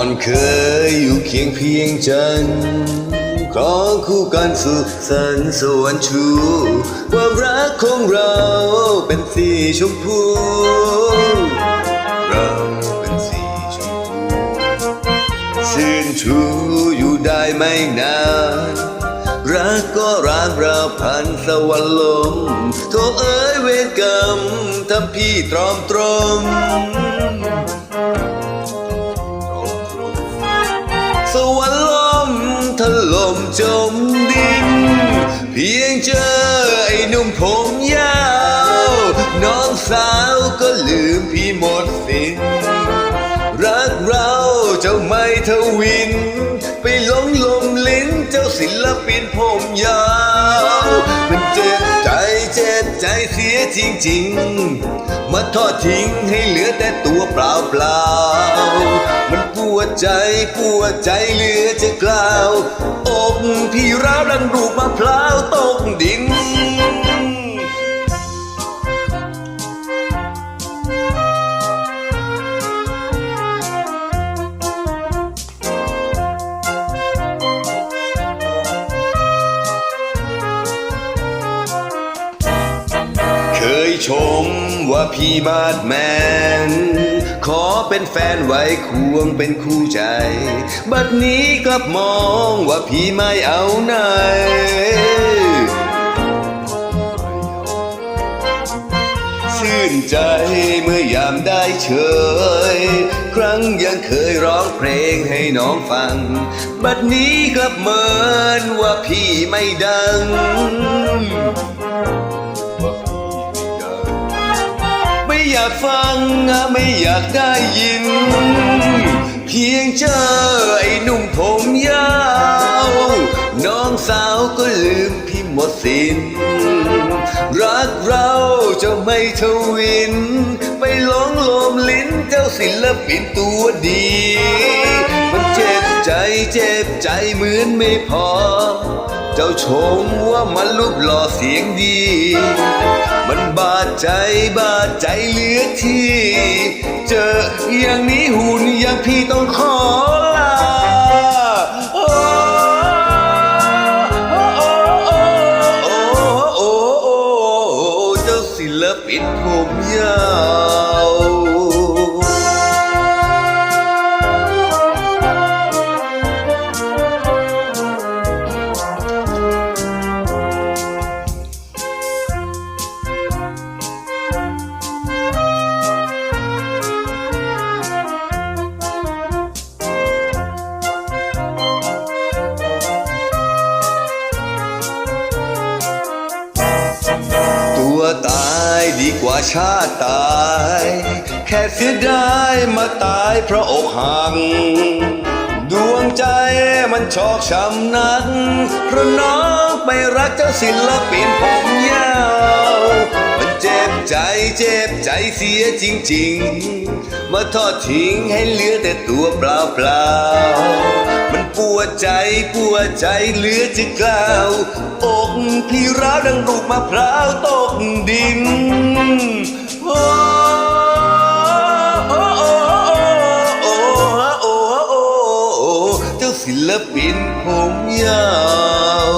อนเคยอยู่เคียงเพียงจันทร์ขอคู่กันสุขสันต์สวรรค์ชู ความรักของเราเป็นสีชมพูเราเป็นสีชมพูชื่นชูอยู่ได้ไม่นานรักก็ร้างราวพันสวรรค์ลมโทเอ้ยเวรกรรมทำพี่ตรอมตรม จมดินเพียงเจอไอ้หนุ่มผมยาว น้องสาวก็ลืมพี่หมดสิ้นรักเราเจ้าไม่ทวิน ไปหลงลมลิ้นเจ้าศิลปินผมยาว มันเจ็บใจเจ็บใจเสียจริงๆ มาทอดทิ้งให้เหลือแต่ตัวเปล่าเปล่ามัน ดใจปวดใจเหลือจะกล่าวอกพี่ร้าวดังรูปมะพร้าวตกดินเคยชมว่าพี่มาดแมน เป็นแฟนไว้ควงเป็นคู่ใจ บัดนี้กลับมองว่าพี่ไม่เอาไหนชื่นใจเมื่อยามได้เชย ครั้งยังเคยร้องเพลงให้น้องฟัง บัดนี้กลับเหมินว่าพี่ไม่ดัง อยากฟังไม่อยากได้ยิน เพียงเจอไอ้หนุ่มผมยาว น้องสาวก็ลืมพี่หมดสินรักเราจะไม่ทวิน ไปหลงลมลิ้นเจ้าศิลปินตัวดี ใจเจ็บใจเหมือนไม่พอ เจ้าชมว่ามันรูปหล่อเสียงดี มันบาดใจบาดใจเหลือที่ เจออย่างนี้หุ่นอย่างพี่ต้องขอลาโอ้โอ้โอ้โอ้โอ้เจ้าศิลปินผมยาว ดีกว่าชาติตาย แค่เสียดายมาตายเพราะอกหักดวงใจมันชอกช้ำนักเพราะน้องไปรักเจ้าศิลปินผมยาว มันเจ็บใจเจ็บใจเสียจริง ๆ มาทอดทิ้งให้เหลือแต่ตัวเปล่าเปล่า วดใจปวดใจเหลือจะกล่าว อกพี่ร้าวดังรูปมะพร้าวตกดินโอ้โอ้โอ้โอ้โอ้โอ้โอ้เจ้าศิลปินผมยาว